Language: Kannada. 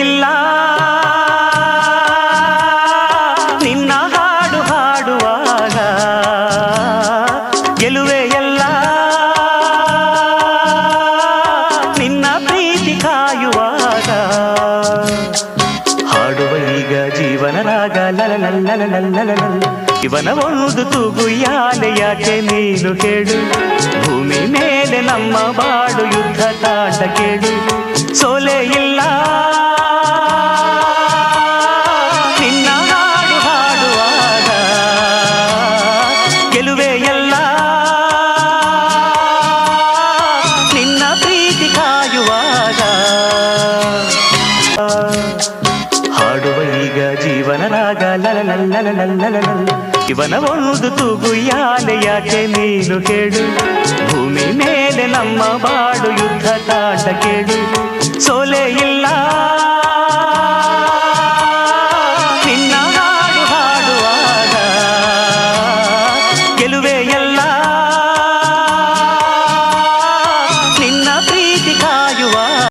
ಇಲ್ಲ. ನಿನ್ನ ಹಾಡು ಹಾಡುವಾಗ ಗೆಲುವೆ ಎಲ್ಲ. ನಿನ್ನ ಪ್ರೀತಿ ಕಾಯುವಾಗ ಹಾಡುವ ಈಗ ಜೀವನ ರಾಗ ಇವನ ಒಂದು ತೂಗು ಯಾಲೆ ಯಾಕೆ ನೀನು ಕೇಳು. ಭೂಮಿ ಮೇಲೆ ನಮ್ಮ ಬಾಡು ಯುದ್ಧ ತಾಟ ಕೇಳು. ಕಾಯುವಾಗ ಹಾಡುವ ಈಗ ಜೀವನ ರಾಗ. ಇವನ ಒಂದು ತೂಗು ಯಾಲೆ ಯಾಕೆ ನೀನು ಕೇಳು? ಭೂಮಿ ಮೇಲೆ ನಮ್ಮ ಬಾಡು ಯುದ್ಧ ತಾಟ ಕೇಳು. ಸೋಲೆ ಇಲ್ಲ